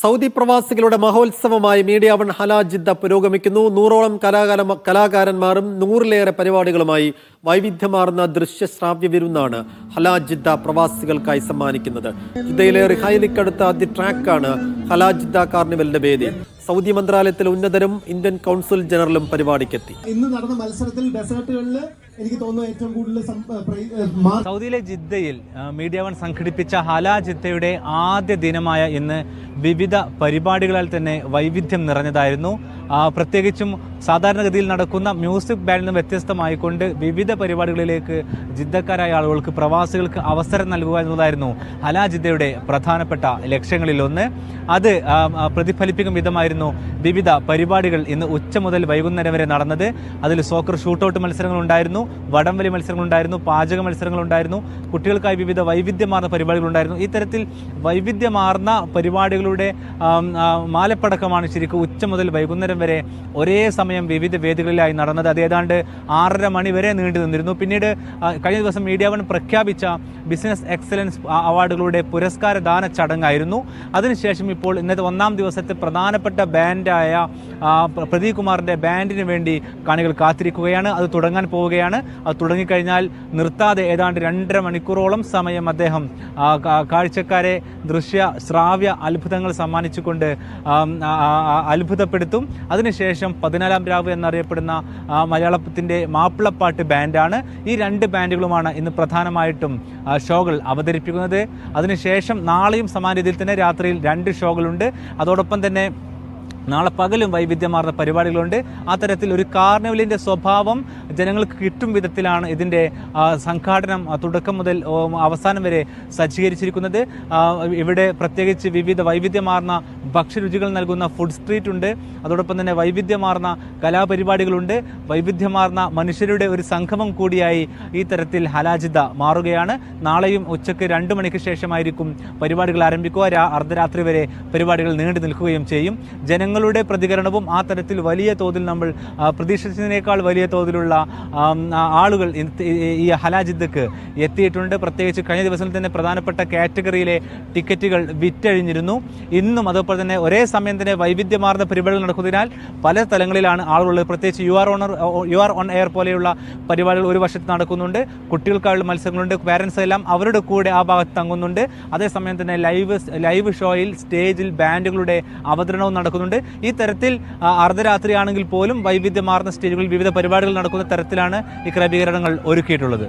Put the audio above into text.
Saudi പ്രവാസികളുടെ മഹോത്സവമായി media one ഹലാജിദ്ദ പുരോഗമിക്കുന്നു. നൂറോളം കലാകാര കലാകാരന്മാരും നൂറിലേറെ പരിപാടികളുമായി വൈവിധ്യമാർന്ന ദൃശ്യശ്രാവ്യ വിരുന്നാണ് ഹലാജിദ്ദ പ്രവാസികൾക്കായി സമ്മാനിക്കുന്നത്. ജിദ്ദയിലെ റിഹൈലിക്കടുത്ത ആദ്യ ട്രാക്കാണ് ഹലാജിദ്ദ കാർണിവലിന്റെ വേദി. സൗദി മന്ത്രാലയത്തിൽ ഉന്നതരും ഇന്ത്യൻ കൗൺസിൽ ജനറലും പരിപാടിക്കെത്തി. ഇന്ന് നടന്ന മത്സരത്തിൽ ഡെസേർട്ടുകളിൽ എനിക്ക് തോന്നുന്നു ഏറ്റവും കൂടുതൽ സൗദിയിലെ ജിദ്ദയിൽ മീഡിയ വൺ സംഘടിപ്പിച്ച ഹലാ ജിദ്ദയുടെ ആദ്യ ദിനമായ ഇന്ന് വിവിധ പരിപാടികളാൽ തന്നെ വൈവിധ്യം നിറഞ്ഞതായിരുന്നു. പ്രത്യേകിച്ചും സാധാരണഗതിയിൽ നടക്കുന്ന മ്യൂസിക് ബാൻഡിൽ നിന്ന് വ്യത്യസ്തമായിക്കൊണ്ട് വിവിധ പരിപാടികളിലേക്ക് ജിദ്ദക്കാരായ ആളുകൾക്ക് പ്രവാസികൾക്ക് അവസരം നൽകുക എന്നതായിരുന്നു ഹലാ ജിദ്ദയുടെ പ്രധാനപ്പെട്ട ലക്ഷ്യങ്ങളിലൊന്ന്. അത് പ്രതിഫലിപ്പിക്കും വിധമായിരുന്നു വിവിധ പരിപാടികൾ ഇന്ന് ഉച്ച മുതൽ വൈകുന്നേരം വരെ നടന്നത്. അതിൽ സോക്കർ ഷൂട്ടൗട്ട് മത്സരങ്ങൾ ഉണ്ടായിരുന്നു വടംവലി മത്സരങ്ങളുണ്ടായിരുന്നു പാചക മത്സരങ്ങൾ ഉണ്ടായിരുന്നു കുട്ടികൾക്കായി വിവിധ വൈവിധ്യമാർന്ന പരിപാടികളുണ്ടായിരുന്നു. ഇത്തരത്തിൽ വൈവിധ്യമാർന്ന പരിപാടികളുടെ മാലപ്പടക്കമാണ് ശരിക്കും ഉച്ച മുതൽ വൈകുന്നേരം വരെ ഒരേ സമയം വിവിധ വേദികളിലായി നടന്നത്. അത് ഏതാണ്ട് ആറര മണി വരെ നീണ്ടു നിന്നിരുന്നു. പിന്നീട് കഴിഞ്ഞ ദിവസം മീഡിയ വൺ പ്രഖ്യാപിച്ച ബിസിനസ് എക്സലൻസ് അവാർഡുകളുടെ പുരസ്കാരദാന ചടങ്ങായിരുന്നു. അതിനുശേഷം ഇപ്പോൾ ഇന്നത്തെ ഒന്നാം ദിവസത്തെ പ്രധാനപ്പെട്ട ബാൻഡായ പ്രദീപ് കുമാറിന്റെ ബാൻഡിന് വേണ്ടി കാണികൾ കാത്തിരിക്കുകയാണ്. അത് തുടങ്ങാൻ പോവുകയാണ്. അത് തുടങ്ങിക്കഴിഞ്ഞാൽ നിർത്താതെ ഏതാണ്ട് രണ്ടര മണിക്കൂറോളം സമയം അദ്ദേഹം കാഴ്ചക്കാരെ ദൃശ്യ ശ്രാവ്യ അത്ഭുതങ്ങൾ സമ്മാനിച്ചുകൊണ്ട് അത്ഭുതപ്പെടുത്തും. അതിനുശേഷം പതിനാലാം രാവ് എന്നറിയപ്പെടുന്ന മലയാളത്തിന്റെ മാപ്പിളപ്പാട്ട് ബാൻഡാണ്. ഈ രണ്ട് ബാൻഡുകളുമാണ് ഇന്ന് പ്രധാനമായിട്ടും ഷോകൾ അവതരിപ്പിക്കുന്നത്. അതിനുശേഷം നാളെയും സമാന രീതിയിൽ തന്നെ രാത്രിയിൽ രണ്ട് ഷോകളുണ്ട്. അതോടൊപ്പം തന്നെ നാളെ പകലും വൈവിധ്യമാർന്ന പരിപാടികളുണ്ട്. അത്തരത്തിൽ തരത്തിൽ ഒരു കാർണിവലിന്റെ സ്വഭാവം ജനങ്ങൾക്ക് കിട്ടും വിധത്തിലാണ് ഇതിന്റെ സംഘാടനം തുടക്കം മുതൽ അവസാനം വരെ സജ്ജീകരിച്ചിരിക്കുന്നത്. ഇവിടെ പ്രത്യേകിച്ച് വിവിധ വൈവിധ്യമാർന്ന ഭക്ഷ്യരുചികൾ നൽകുന്ന ഫുഡ് സ്ട്രീറ്റ് ഉണ്ട്. അതോടൊപ്പം തന്നെ വൈവിധ്യമാർന്ന കലാപരിപാടികളുണ്ട്. വൈവിധ്യമാർന്ന മനുഷ്യരുടെ ഒരു സംഗമം കൂടിയായി ഈ തരത്തിൽ ഹലാജിത മാറുകയാണ്. നാളെയും ഉച്ചയ്ക്ക് രണ്ട് മണിക്ക് ശേഷമായിരിക്കും പരിപാടികൾ ആരംഭിക്കുക. അർദ്ധരാത്രി വരെ പരിപാടികൾ നീണ്ടു നിൽക്കുകയും ചെയ്യും. ജനങ്ങളുടെ പ്രതികരണവും ആ തരത്തിൽ വലിയ തോതിൽ നമ്മൾ പ്രതീക്ഷിച്ചതിനേക്കാൾ വലിയ തോതിലുള്ള ആളുകൾ ഈ- ഹലാജിദ്ദക്ക് എത്തിയിട്ടുണ്ട്. പ്രത്യേകിച്ച് കഴിഞ്ഞ ദിവസം തന്നെ പ്രധാനപ്പെട്ട കാറ്റഗറിയിലെ ടിക്കറ്റുകൾ വിറ്റഴിഞ്ഞിരുന്നു. ഇന്നും അതുപോലെ തന്നെ ഒരേ സമയം തന്നെ വൈവിധ്യമാർന്ന പരിപാടികൾ നടക്കുന്നതിനാൽ പല സ്ഥലങ്ങളിലാണ് ആളുകൾ പ്രത്യേകിച്ച് you are owner you are on air പോലെയുള്ള പരിപാടികൾ ഒരു വർഷത്ത് നടക്കുന്നുണ്ട്. കുട്ടികൾക്കായുള്ള മത്സരങ്ങളുണ്ട്. പാരൻസ് എല്ലാം അവരുടെ കൂടെ ആ ഭാഗത്ത് തങ്ങുന്നുണ്ട്. അതേസമയം തന്നെ ലൈവ് ലൈവ് ഷോയിൽ സ്റ്റേജിൽ ബാൻഡുകളുടെ അവതരണവും നടക്കുന്നുണ്ട്. ഈ തരത്തിൽ അർദ്ധരാത്രിയാണെങ്കിൽ പോലും വൈവിധ്യമാർന്ന സ്റ്റേജുകളിൽ വിവിധ പരിപാടികൾ നടക്കുന്ന തരത്തിലാണ് ഈ ക്രമീകരണങ്ങൾ ഒരുക്കിയിട്ടുള്ളത്.